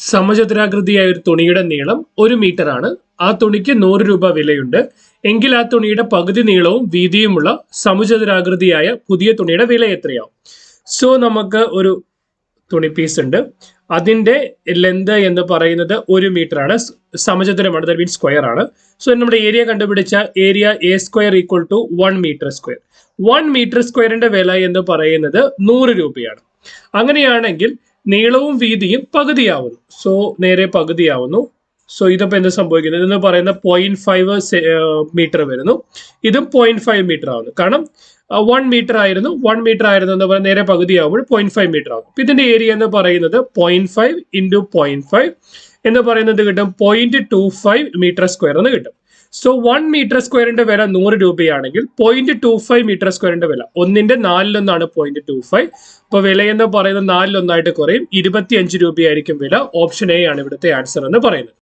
സമചതുരാകൃതിയായ ഒരു തുണിയുടെ നീളം ഒരു മീറ്റർ ആണ്. ആ തുണിക്ക് നൂറ് രൂപ വിലയുണ്ട്. എങ്കിൽ ആ തുണിയുടെ പകുതി നീളവും വീതിയുമുള്ള സമചതുരാകൃതിയായ പുതിയ തുണിയുടെ വില എത്രയാവും? സോ നമുക്ക് ഒരു തുണി പീസ് ഉണ്ട്. അതിന്റെ ലെന്ത് എന്ന് പറയുന്നത് ഒരു മീറ്റർ ആണ്. സമചതുരമാണ്. ദാറ്റ് മീൻസ് സ്ക്വയർ ആണ്. സോ നമ്മുടെ ഏരിയ കണ്ടുപിടിച്ച area A square equal to one metre square one metre സ്ക്വയറിന്റെ വില എന്ന് പറയുന്നത് നൂറ് രൂപയാണ്. അങ്ങനെയാണെങ്കിൽ നീളവും വീതിയും പകുതിയാവുന്നു. സോ നേരെ പകുതിയാവുന്നു. സോ ഇതിപ്പോ എന്ത് സംഭവിക്കുന്നത്? ഇതെന്ന് പറയുന്ന പോയിന്റ് ഫൈവ് മീറ്റർ വരുന്നു. ഇതും പോയിന്റ് ഫൈവ് മീറ്റർ ആവുന്നു. കാരണം വൺ മീറ്റർ ആയിരുന്നു. വൺ മീറ്റർ ആയിരുന്നു എന്ന് പറയുന്നത് നേരെ പകുതിയാവുമ്പോൾ പോയിന്റ് ഫൈവ് മീറ്റർ ആവും. അപ്പൊ ഇതിന്റെ ഏരിയ എന്ന് പറയുന്നത് point five into point five എന്ന് പറയുന്നത് കിട്ടും point two five metre square എന്ന് കിട്ടും. സോ വൺ മീറ്റർ സ്ക്വയറിന്റെ വില നൂറ് രൂപയാണെങ്കിൽ പോയിന്റ് ടു ഫൈവ് മീറ്റർ സ്ക്വയറിന്റെ വില. ഒന്നിന്റെ നാലിലൊന്നാണ് പോയിന്റ് ടു ഫൈവ് അപ്പൊ വില എന്ന് പറയുന്നത് നാലിലൊന്നായിട്ട് കുറയും. ഇരുപത്തി അഞ്ച് രൂപയായിരിക്കും വില. ഓപ്ഷൻ എ ആണ് ഇവിടുത്തെ ആൻസർ എന്ന് പറയുന്നത്.